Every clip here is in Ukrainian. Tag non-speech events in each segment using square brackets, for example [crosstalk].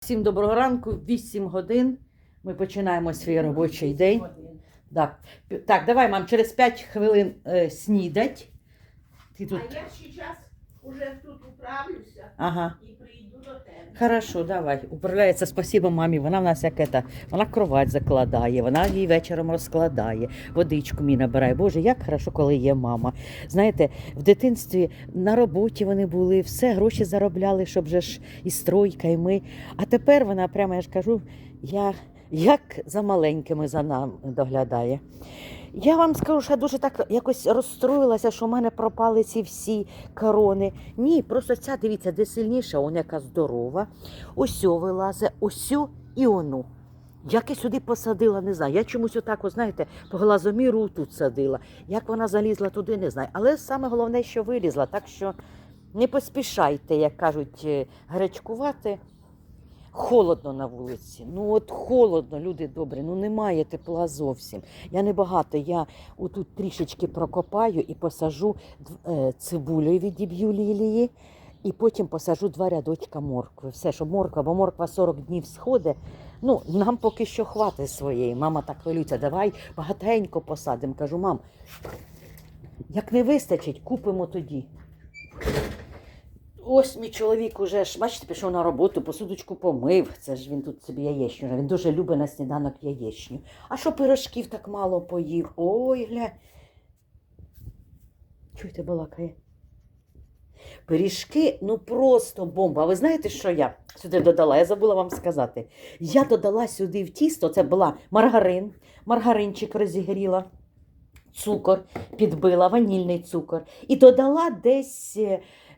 Всім доброго ранку, 8 годин. Ми починаємо свій робочий день. Так, так давай, мам, через 5 хвилин е, снідать. Ти тут. А я сейчас уже тут управлюся Ага. і прийду до тебе. Хорошо, давай. Управляється, спасибо мамі. Вона в нас як ета, вона кровать закладає, вона її вечором розкладає, водичку мені набирає. Боже, як хорошо, коли є мама. Знаєте, в дитинстві на роботі вони були, все гроші заробляли, щоб же ж і стройка, і ми. А тепер вона, прямо я ж кажу, я як за маленькими за нами доглядає. Я вам скажу, що я дуже так якось розстроїлася, що в мене пропали ці всі корони. Ні, просто ця, дивіться, де сильніша, вона яка здорова. Осьо вилазе, осьо і ону. Як я сюди посадила, не знаю. Я чомусь отак, от, знаєте, по глазоміру тут садила. Як вона залізла туди, не знаю. Але саме головне, що вилізла, так що не поспішайте, як кажуть, е, гарячкувати. Холодно на вулиці. Ну от холодно, люди добрі, ну немає тепла зовсім. Я небагато, я отут трішечки прокопаю і посажу е, відіб'ю лілії, і потім посажу два рядочка моркви. Все, що морква, бо морква 40 днів сходить. Ну, нам поки що хватить своєї. Мама так хвилюється, давай багатенько посадимо. Кажу, мам, як не вистачить, купимо тоді. Ось мій чоловік уже ж, бачите, пішов на роботу, посудочку помив. Це ж він тут собі яєчню. Він дуже любить на сніданок яєчню. А що пирожків так мало поїв? Ой, гля. Чуєте, балакає? Пиріжки, ну просто бомба. А ви знаєте, що я сюди додала? Я забула вам сказати. Я додала сюди в тісто, це була маргарин, маргаринчик розігріла, цукор підбила, ванільний цукор. І додала десь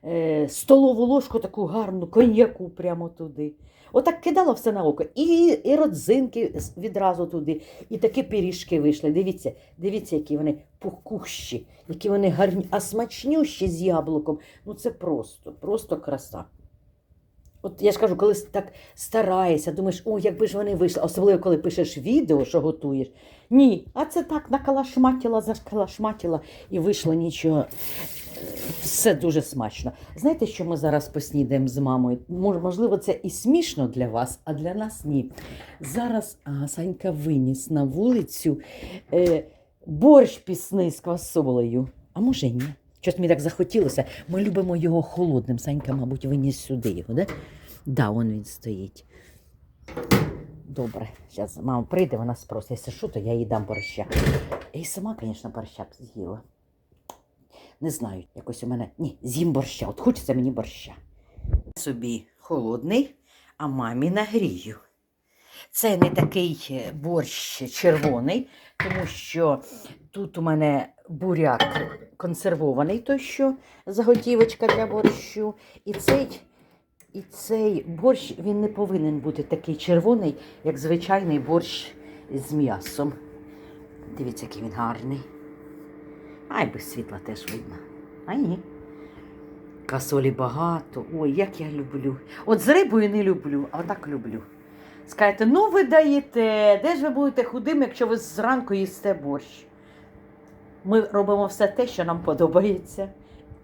е, столову ложку таку гарну коньяку прямо туди. Отак кидала все на око. І, і родзинки відразу туди, і такі пиріжки вийшли. Дивіться, дивіться, які вони пухущі, які вони гарні, а смачнющі з яблуком. Ну це просто, просто краса. От я ж кажу, коли так стараєшся, думаєш, о, якби ж вони вийшли, особливо коли пишеш відео, що готуєш. Ні, а це так накалашматіла, закалашматіла і вийшло нічого. Все дуже смачно. Знаєте, що ми зараз поснідаємо з мамою? Мож- Можливо, це і смішно для вас, а для нас ні. Зараз а, Санька виніс на вулицю е, борщ пісний з квасолею. А може ні. Щось мені так захотілося. Ми любимо його холодним. Санька, мабуть, виніс сюди його, да? Да, он він стоїть. Добре, зараз мама прийде, вона спросить, якщо що, то я їй дам борща. І сама, звісно, борща б з'їла. Не знаю, якось у мене. Ні, з'їм борща. От хочеться мені борща. Собі холодний, а мамі нагрію. Це не такий е, борщ червоний, тому що тут у мене буряк консервований, той що заготівочка для борщу. І цей, і цей борщ він не повинен бути такий червоний, як звичайний борщ з м'ясом. Дивіться, який він гарний. Ай, без світла теж видно. А ні. Касолі багато. Ой, як я люблю. От з рибою не люблю, а отак люблю. Скажете, ну ви даєте, де ж ви будете худим, якщо ви зранку їсте борщ? Ми робимо все те, що нам подобається,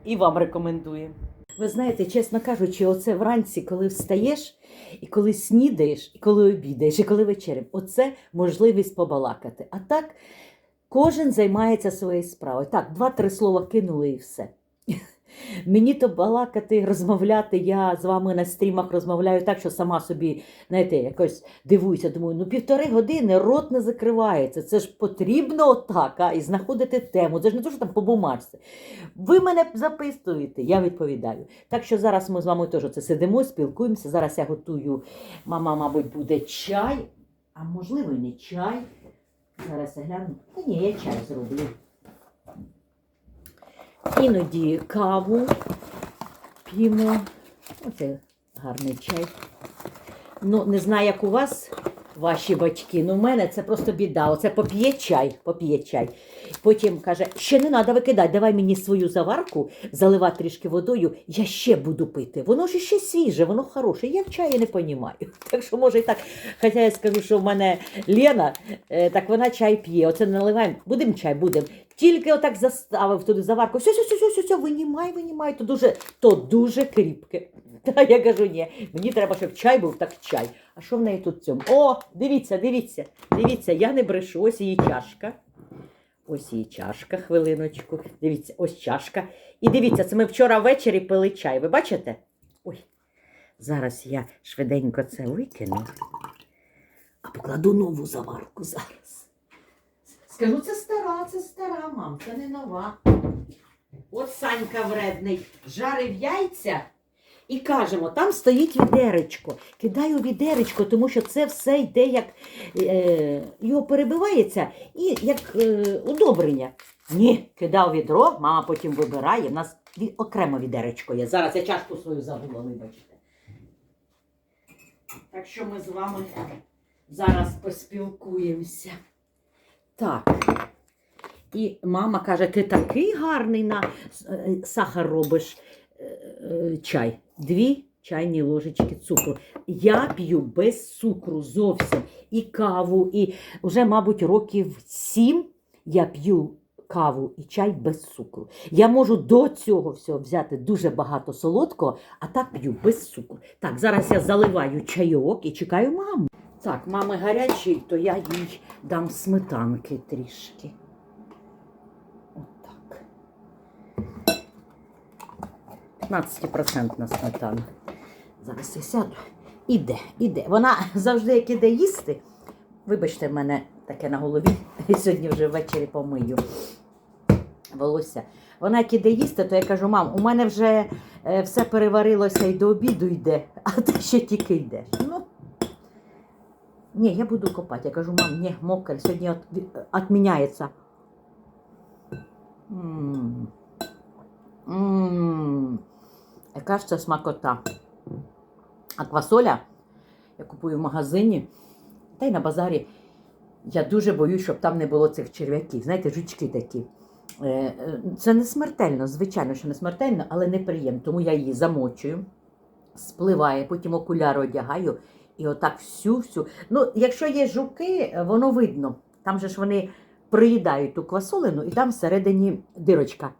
і вам рекомендуємо. Ви знаєте, чесно кажучи, оце вранці, коли встаєш, і коли снідаєш, і коли обідаєш, і коли вечерям, оце можливість побалакати. А так кожен займається своєю справою. Так, два-три слова кинули і все. Мені то балакати, розмовляти. Я з вами на стрімах розмовляю так, що сама собі, знаєте, якось дивуюся. Думаю, ну півтори години рот не закривається. Це ж потрібно отак, а, і знаходити тему. Це ж не те, що там по бумажці. Ви мене записуєте, я відповідаю. Так що зараз ми з вами теж це сидимо, спілкуємося. Зараз я готую, мама, мабуть, буде чай, а можливо, і не чай. Зараз я гляну. Та ні, я чай зроблю. Іноді каву п'ємо. Оце гарний чай. Ну, не знаю, як у вас, ваші батьки, ну в мене це просто біда. Оце поп'є чай, поп'є чай. Потім каже, ще не треба викидати, давай мені свою заварку, заливати трішки водою, я ще буду пити. Воно ж ще свіже, воно хороше. Я в чаї не розумію. [laughs] Так що може і так. Хоча я скажу, що в мене Лена, е, так вона чай п'є. Оце наливаємо, будемо чай, будемо. Тільки отак заставив туди заварку. Все, все, все, все, все, все, винімай, винімай, то дуже, то дуже кріпке. [laughs] Та я кажу, ні, мені треба, щоб чай був, так чай. А що в неї тут в цьому? О, дивіться, дивіться, дивіться, я не брешу, ось її чашка. Ось її чашка, хвилиночку. Дивіться, ось чашка. І дивіться, це ми вчора ввечері пили чай. Ви бачите? Ой, зараз я швиденько це викину, а покладу нову заварку зараз. Скажу, це стара, це стара, мам, це не нова. От Санька вредний жарив яйця і кажемо, там стоїть відеречко. Кидаю відеречко, тому що це все йде як е, його перебивається і як е, удобрення. Ні, кидав відро, мама потім вибирає. У нас окремо відеречко є. Зараз я чашку свою забула, вибачте. Так що ми з вами зараз поспілкуємося. Так. І мама каже, ти такий гарний на е, сахар робиш чай. Дві чайні ложечки цукру. Я п'ю без цукру зовсім. І каву, і вже, мабуть, років сім я п'ю каву і чай без цукру. Я можу до цього всього взяти дуже багато солодкого, а так п'ю без цукру. Так, зараз я заливаю чайок і чекаю маму. Так, мами гарячий, то я їй дам сметанки трішки. Отак. 15% сметана. Зараз я сяду. Іде, іде. Вона завжди, як іде їсти. Вибачте, в мене таке на голові. [laughs] Сьогодні вже ввечері помию волосся. Вона як іде їсти, то я кажу, мам, у мене вже е, все переварилося і до обіду йде, [laughs] а ти ще тільки йдеш. Ну, ні, я буду копати. Я кажу, мам, ні, мокрий, сьогодні відміняється. М. Яка ж це смакота. А квасоля я купую в магазині та й на базарі. Я дуже боюсь, щоб там не було цих черв'яків. Знаєте, жучки такі. Е, е, Це не смертельно, звичайно, що не смертельно, але неприємно. Тому я її замочую, спливає, потім окуляри одягаю і отак всю-всю. Ну, якщо є жуки, воно видно. Там же ж вони приїдають ту квасолину, і там всередині дирочка.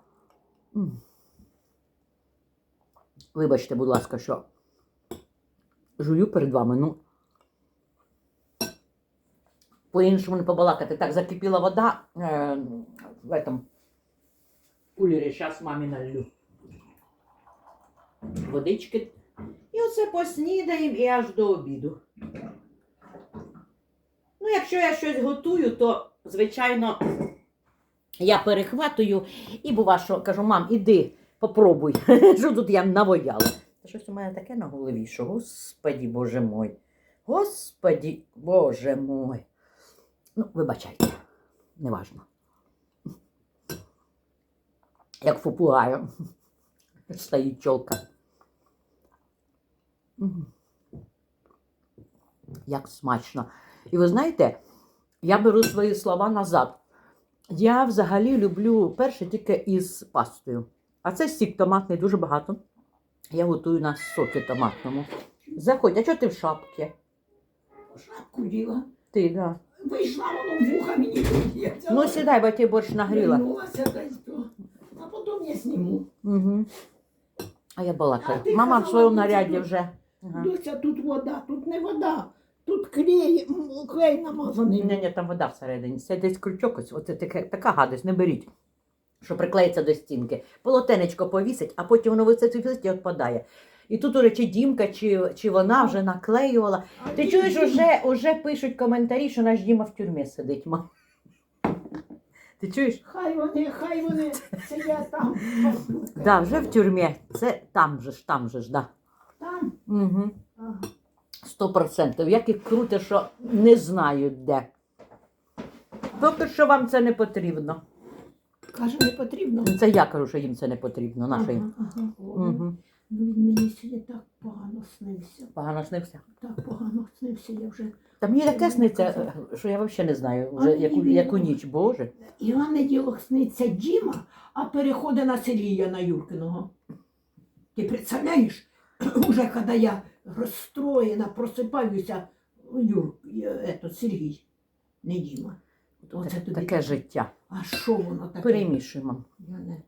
Вибачте, будь ласка, що жую перед вами. Ну, по-іншому не побалакати. Так, закипіла вода е, в этом кулері. Зараз мамі налью. Водички. І оце поснідаємо і аж до обіду. Ну, якщо я щось готую, то, звичайно, я перехватую і бува, що кажу, мам, іди, попробуй. [laughs] Що тут я навояла? Щось у мене таке на голові, що господі, боже мой. Господі, боже мой. Ну, вибачайте, неважно. Як попугаю. Стоїть чолка. Як смачно. І ви знаєте, я беру свої слова назад. Я взагалі люблю перше тільки із пастою. А це сік томатний дуже багато. Я готую на сокі томатному. Заходь, а чого ти в шапці? Шапку діла. Ти, да. Вийшла воно вуха мені. Ну сідай, бо ти борщ нагріла. вернулася то. А потім я зніму. Угу. А я балакаю. А ти Мама в казала, своєму наряді це- вже. Ага. Дуся, тут вода, тут не вода. Тут клей, м, клей намазаний. Ні, ні, там вода всередині. Це десь крючок, ось, оце таке, така гадость, не беріть. Що приклеїться до стінки. Полотенечко повісить, а потім воно висить і відпадає. І тут уже чи Дімка, чи, чи вона вже наклеювала. А Ти чуєш, ні. уже, уже пишуть коментарі, що наш Діма в тюрмі сидить. Ти чуєш? Хай вони, хай вони сидять там. Да, вже в тюрмі. Це там же ж, там же ж, да. Там. Угу. Ага. Сто процентів. Як їх круто, що не знають де. Поки що вам це не потрібно. Каже, не потрібно. Це я кажу, що їм це не потрібно. Наша їм. Ага, ага. Угу. Ну він мені сьогодні так погано снився. Погано снився. Так погано снився, я вже. Та мені таке сниться, що я взагалі не знаю, вже А яку, мені яку ніч, Боже. І на неділок сниться Діма, а переходить на Сергія на Юркиного. Ти представляєш, [clears throat] уже коли я розстроєна, просипаюся, Юр, е, Сергій, не Діма. Оце тобі таке життя. А що воно таке? Перемішуємо. Я не...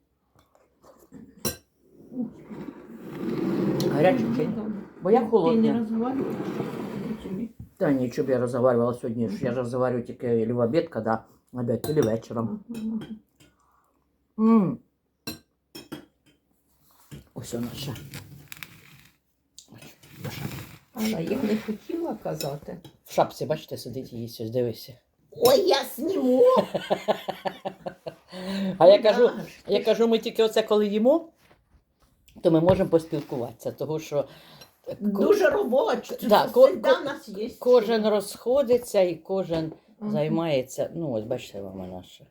Гаряче чи ні? Бо я Ти не холодна. розговорюєш? Та нічого б я розговаривала сьогодні. ж Я ж розговорю тільки или в обід, коли обід, или вечором. М. Ось наша. Наша. А я їх не хотіла казати. В шапці, бачите, сидить її ось, дивися. Ой, я сніму. А я кажу, я кажу, ми тільки оце коли їмо, то ми можемо поспілкуватися, тому що Дуже робоче. Да, ко- ко- нас є. кожен розходиться і кожен Мгм. займається. Ну, ось бачите, мама наша.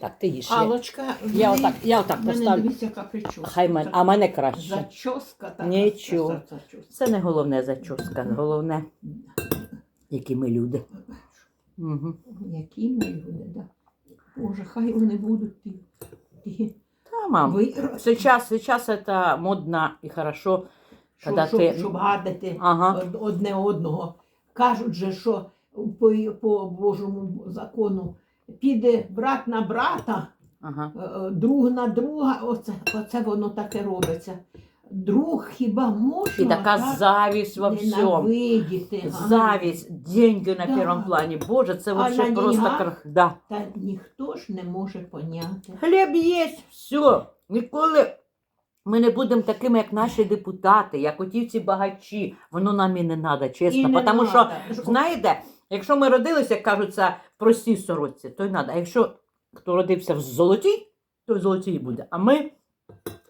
Так, ти їж. Я, Алочка, я отак, я отак поставлю. дивись, яка прическа. Хай мен, а мене краще. Зачоска така. Нічого. зачоска. Це не головне зачоска, головне, які ми люди. Угу. Які ми люди, да. Боже, хай вони будуть ті. ті Та, мам, виросли. сейчас, сейчас это модно і хорошо, Щоб, когда щоб, ти... щоб гадати Ага. одне одного. Кажуть же, що по, по Божому закону піде брат на брата, Ага. е, е, друг на друга. Оце, оце воно таке робиться. Друг хіба можна І така так завість во всьому. Завість, деньги на Да. першому плані. Боже, це А вообще просто крах. Да. Та ніхто ж не може поняти. Хліб є, все. Ніколи ми не будемо такими, як наші депутати, як оті ці багачі. Воно нам і не треба, чесно. Тому що, знаєте, якщо ми родилися, як кажуться, в простій сорочці, то й треба. А якщо хто родився в золотій, то в золотій буде. А ми,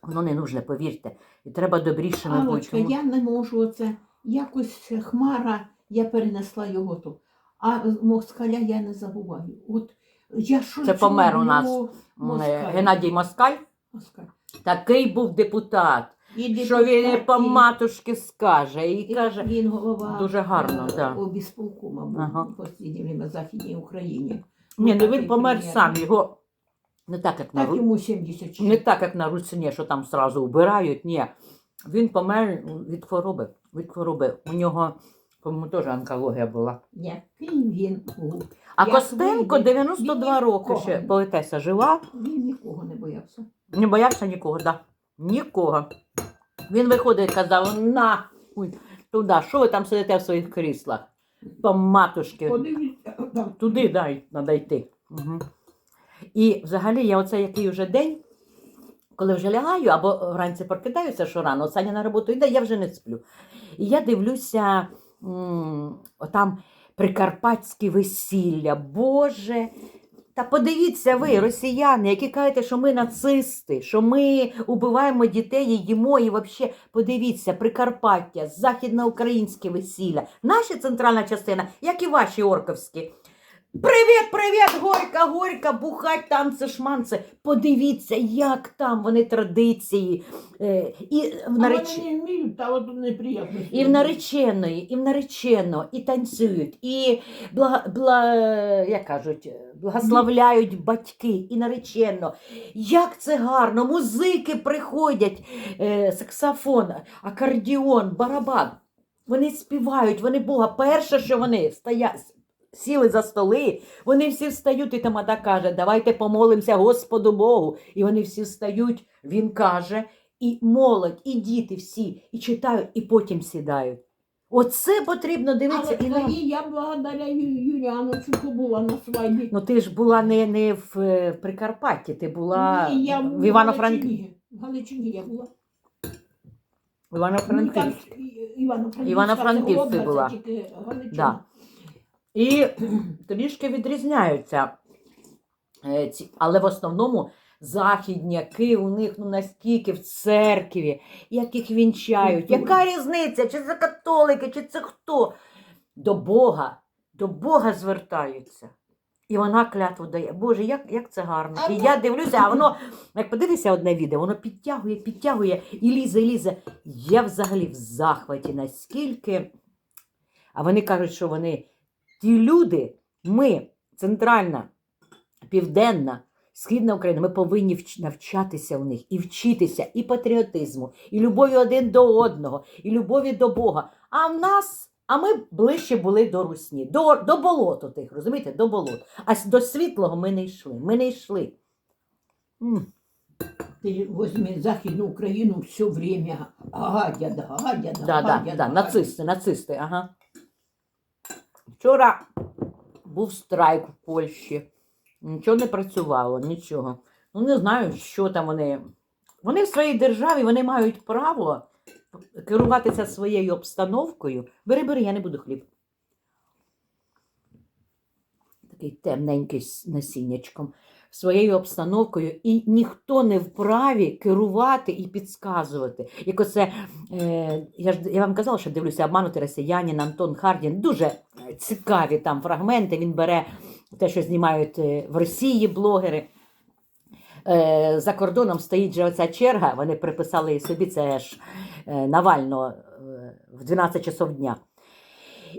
воно не нужне, повірте. І треба добрішими бути. Алочка, я не можу оце. Якось хмара, я перенесла його тут. А москаля я не забуваю. От я що Це помер у нас. ну, Москаль. Геннадій Москаль Москаль. такий був депутат, І що він і по матушки скаже, і і каже. він голова Дуже гарно, е, да. обісполкома був Ага. в в Західній Україні. Ні, ну він помер сам. Його не так, як на Так Ру... йому 76. не так, як на Руцині, що там сразу вбирають. Ні. Він помер від хвороби. Від хвороби. У нього, по-моєму, теж онкологія була. Який він був. А Як Костенко вийде, 92 він роки нікого ще не- поетеса жива. Він нікого не боявся. Не боявся нікого, да. Нікого. Він виходить і казав, на ой, туди, що ви там сидите в своїх кріслах? По матушки. Подивіться, там, Туди дай, треба йти. Угу. І взагалі я оце який вже день, коли вже лягаю або вранці прокидаюся, що рано, Саня на роботу йде, я вже не сплю. І я дивлюся м, отам прикарпатські весілля. Боже. Та подивіться ви, росіяни, які кажете, що ми нацисти, що ми убиваємо дітей і їмо, і взагалі подивіться, Прикарпаття, західноукраїнське весілля, наша центральна частина, як і ваші орковські. Привіт, привіт, горька, горька, бухать, танці, шманці. Подивіться, як там вони традиції. Е, і в нареч... вони не вміють, та от неприємно. І в нареченої, і в наречено, і танцюють, і бла, бла, як кажуть, благословляють батьки, і наречено. Як це гарно! Музики приходять, е, саксофон, акордіон, барабан. Вони співають, вони Бога. Перше, що вони стоять, сіли за столи, вони всі встають, і тамада каже, давайте помолимося Господу Богу. І вони всі встають, він каже, і молодь, і діти всі, і читають, і потім сідають. Оце потрібно дивитися. Але І нам. тоді я благодаря Ю- Юліановичу була на свадьбі. Ну ти ж була не, не в, е, Прикарпатті, ти була Ні, я в Івано-Франк... Галичині. В Галичині я була. Івано-Франківську. Ну, і- Івано-Франківська, Івано-Франківськ ти була. Галичина. Да. І [clears throat] трішки відрізняються. е, Але в основному західняки у них ну наскільки в церкві, як їх вінчають. Яка різниця? Чи це католики, чи це хто? До Бога, до Бога звертаються. І вона клятву дає. Боже, як, як це гарно. І я дивлюся, а воно, як подивися одне відео, воно підтягує, підтягує і лізе, і лізе. Я взагалі в захваті, наскільки. А вони кажуть, що вони ті люди, ми, центральна, південна, східна Україна, ми повинні навчатися в них і вчитися і патріотизму, і любові один до одного, і любові до Бога. А в нас, а ми ближче були до русні, до, до болоту тих, розумієте, до болот. А до світлого ми не йшли. Ми не йшли. Ти возьми Західну Україну все время гадять, гадять, Да, да, гадять. да, гадять. нацисти, нацисти, ага. Вчора був страйк в Польщі. Нічого не працювало, нічого. Ну, не знаю, що там вони. Вони в своїй державі вони мають право керуватися своєю обстановкою. Бери, бери, я не буду хліб. Такий темненький з насіннячком. Своєю обстановкою, і ніхто не вправі керувати і підказувати. Як оце Е, я ж я вам казала, що дивлюся обманути росіянин Антон Хардін. Дуже е, цікаві там фрагменти. Він бере те, що знімають е, в Росії блогери. Е, За кордоном стоїть же оця черга, вони приписали собі, це ж е, Навально в 12 часов дня.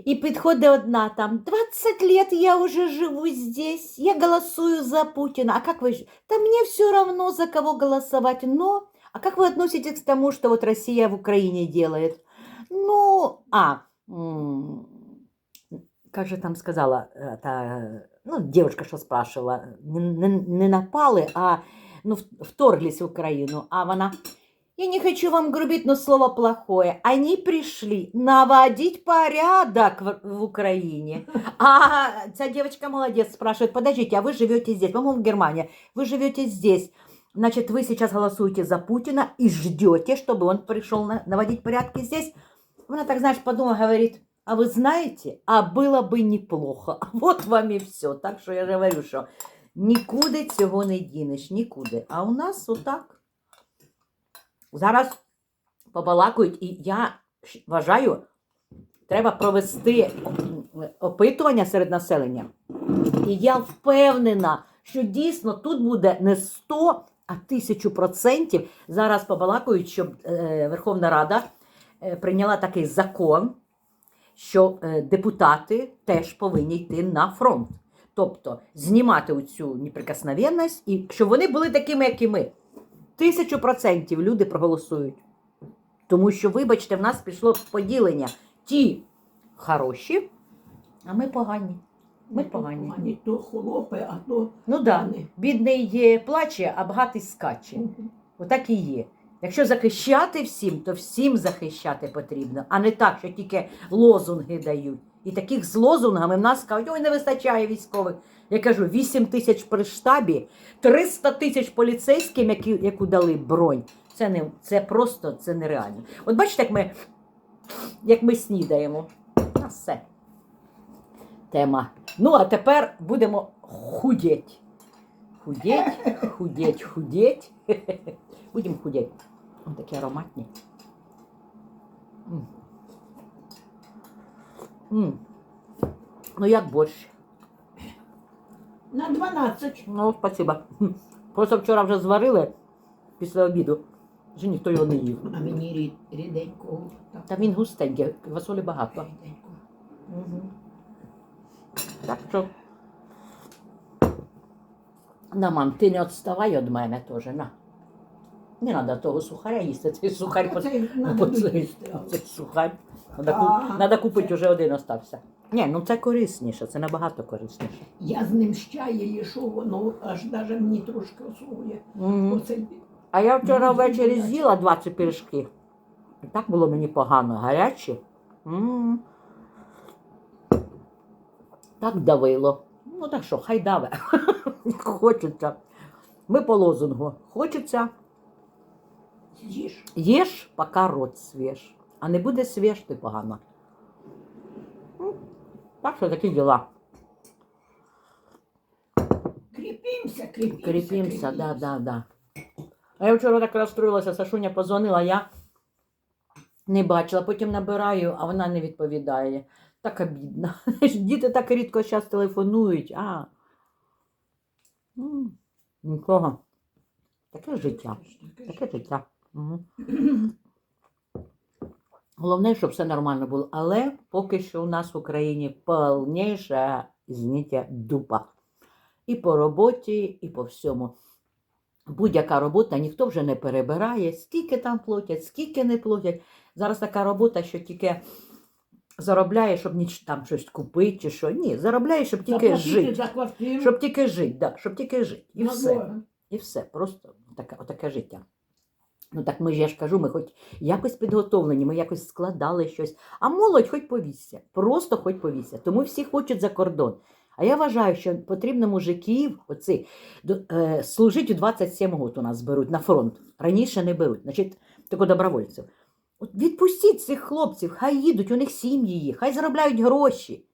І підходить одна там, 20 лет я уже живу здесь, я голосую за Путина. А как вы... Да мне все равно, за кого голосовать, но... А как вы относитесь к тому, что вот Россия в Украине делает? Ну, а, как же там сказала, э, та, ну, девушка, что спрашивала, не, не, не напали, а ну, вторглись в Украину, а она, я не хочу вам грубить, но слово плохое. Они пришли наводить порядок в, в Украине. А ця девочка молодец, спрашивает, подождите, а вы живете здесь, по-моему, в Германии, вы живете здесь, значит, вы сейчас голосуете за Путина и ждете, чтобы он пришел на- наводить порядки здесь. Она так, знаешь, подумала, говорит, а вы знаете, а было бы неплохо. [laughs] Вот вам і все. Так що я ж говорю, що нікуди цього не дінеш, нікуди. А у нас отак. Зараз побалакують, і я вважаю, треба провести опитування серед населення. І я впевнена, що дійсно тут буде не 100, а 1000 процентів. Зараз побалакують, щоб е, Верховна Рада е, прийняла такий закон, що е, депутати теж повинні йти на фронт. Тобто знімати оцю неприкосновенність, і щоб вони були такими, як і ми. Тисячу процентів люди проголосують. Тому що, вибачте, в нас пішло поділення. Ті хороші, а ми погані. Ми погані. Погані, то холопи, а то Ну так, да. бідний є, плаче, а багатий скаче. Мгм. Отак і є. Якщо захищати всім, то всім захищати потрібно, а не так, що тільки лозунги дають. І таких з лозунгами в нас кажуть, ой, не вистачає військових. Я кажу, 8 тисяч при штабі, 300 тисяч поліцейським, які, яку дали бронь. Це, не, це просто це нереально. От бачите, як ми, як ми снідаємо. А все. Тема. Ну, а тепер будемо худеть. Худеть, худеть, худеть. [laughs] Будемо худеть. Ось такі ароматні. М. М. Ну, як борщ. На 12. Ну, спасибо. Просто вчора вже зварили після обіду. Вже ніхто його не їв. А мені рід, ріденького. Та він густенький, квасолі багато. ріденького. Угу. Так що. На, мам, ти не відставай від мене теж, на. Не треба того сухаря їсти, цей сухарь надо. Сухарь. Надо купити вже один остався. Ні, ну це корисніше, це набагато корисніше. Я з ним чаю їшу, воно аж даже мені трошки освоє. Мгм. Оце А я вчора ввечері з'їла 20 пиріжки. І так було мені погано, гарячі. М. Так давило. Ну так що, хай даве. [laughs] Хочеться. Ми по лозунгу. Хочеться, з'їж. їж, поки рот свіж. А не буде свіж, й погано. Так що такі діла. Кріпімся. Кріпімося, да, да, да. А я вчора так розстроїлася, Сашуня позвонила, я не бачила, потім набираю, а вона не відповідає. Так обідно. [laughs] Діти так рідко зараз телефонують, а. Нікого. Таке життя. Таке життя. Угу. Головне, щоб все нормально було. Але поки що у нас в Україні повніша, извините, дупа. І по роботі, і по всьому. Будь-яка робота ніхто вже не перебирає, скільки там платять, скільки не платять. Зараз така робота, що тільки заробляє, щоб ніч там щось купити чи що. Ні, заробляє, щоб тільки жити. Щоб тільки жити, да, щоб тільки жити. І все. І все. Просто Таке, отаке життя. Ну так ми ж я ж кажу, ми хоч якось підготовлені, ми якось складали щось. А молодь хоч повісся, просто хоч повісся. Тому всі хочуть за кордон. А я вважаю, що потрібно мужиків до- е, служити у 27 год у нас беруть на фронт. Раніше не беруть, значить, тільки добровольців. От відпустіть цих хлопців, хай їдуть, у них сім'ї є, хай заробляють гроші.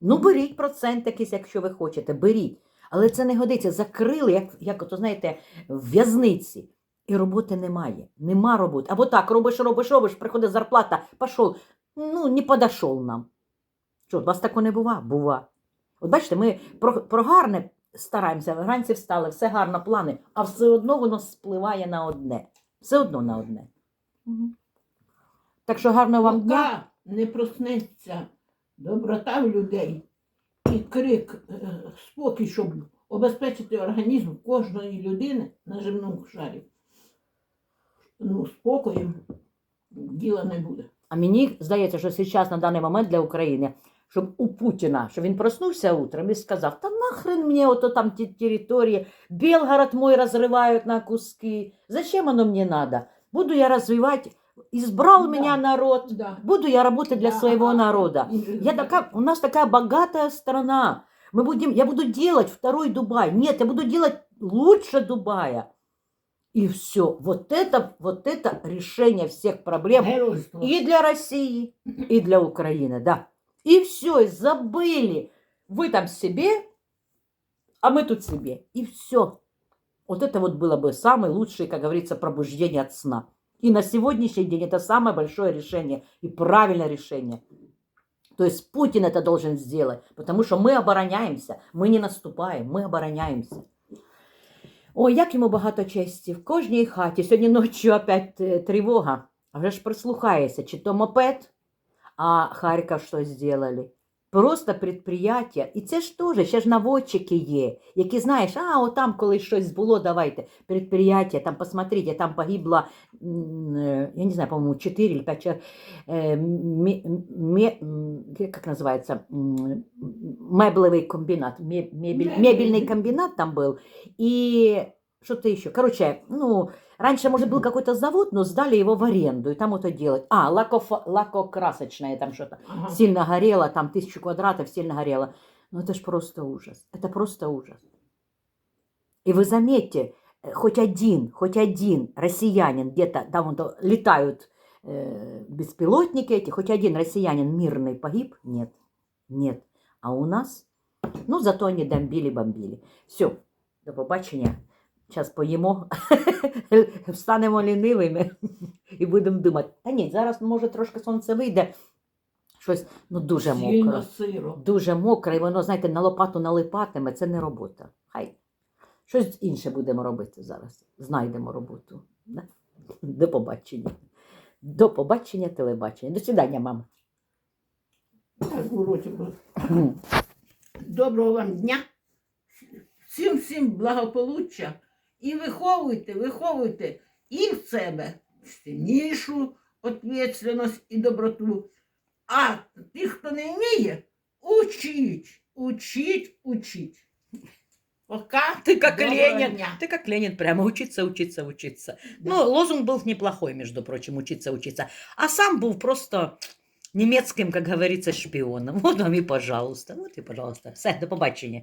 Ну, беріть процент якийсь, якщо ви хочете, беріть. Але це не годиться. Закрили, як, як ото, знаєте, в в'язниці. І роботи немає. Нема роботи. Або так, робиш, робиш, робиш, приходить зарплата, пішов. Ну, не подошов нам. Що, у вас такого не бува? Бува. От бачите, ми про, про гарне стараємося, вранці встали, все гарно, плани, а все одно воно спливає на одне. Все одно на одне. Мгм. Так що гарного вам дня. Поки не проснеться доброта в людей і крик, е, спокій, щоб обезпечити організм кожної людини на земному шарі. Ну, спокоєм діла не буде. А мені здається, що зараз на даний момент для України, щоб у Путіна, щоб він проснувся утром і сказав: та нахрен мені ото там ті території, Белгород мой розривають на куски. Зачем воно мені надо? Буду я розвивати, избрал Да. меня народ, Да. буду я работать для Да, своего ага. народа. Він же Я знає. такая, у нас такая богатая страна. Мы будем, я буду делать второй Дубай. Нет, я буду делать лучше Дубая. И все. Вот это, вот это решение всех проблем Геройство. и для России, и для Украины, да. И все, и забыли. Вы там себе, а мы тут себе. И все. Вот это вот было бы самое лучшее, как говорится, пробуждение от сна. И на сегодняшний день это самое большое решение и правильное решение. То есть Путин это должен сделать, потому что мы обороняемся, мы не наступаем, мы обороняемся. Ой, як йому багато честі. В кожній хаті. Сьогодні ночі опять е, тривога. А вже ж прислухається, чи то мопед, а Харків щось зробили. Просто предприятия. І це ж теж, ще ж наводчики є, які знаєш, а отам, коли щось було, давайте, предприятие, там, посмотрите, там погибло, м, е, я не знаю, по-моему, 4 или 5 человек, э, ме- ме- м, как называется, м, меблевый комбинат, ме- мебель, Мебельный. мебельный комбинат там был, и что-то еще. Короче, ну, раньше, может, был какой-то завод, но сдали его в аренду, и там это делать. А, лакофа- лакокрасочное там что-то. Ага. Сильно горело, там тысячу квадратов сильно горело. Ну, это ж просто ужас. Это просто ужас. И вы заметьте, э, хоть один, хоть один россиянин где-то, там вот летают э, беспилотники эти, хоть один россиянин мирный погиб? Нет, нет. А у нас, ну, зато они бомбили-бомбили. Все, до побачення. Зараз поїмо, [laughs] станемо лінивими і будемо думати. Та ні, зараз може трошки сонце вийде. Щось ну дуже сиро. Дуже мокре, і воно, знаєте, на лопату налипатиме, це не робота. Хай щось інше будемо робити зараз. Знайдемо роботу. До побачення. До побачення, телебачення. До свидання, мама. Доброго вам дня. Всім всім благополуччя. І виховуйте, виховуйте і в себе сильнішу відповідальність і доброту. А тих, хто не вміє, учіть, учіть, учіть. Пока. Ты как Доброго Ленин. дня. Ты как Ленин, прямо учиться, учиться, учиться. Да. Ну, лозунг был неплохой, между прочим, учиться, учиться. А сам был просто немецким, как говорится, шпионом. Вот [laughs] вам и пожалуйста. Вот и пожалуйста. Все, до побачення.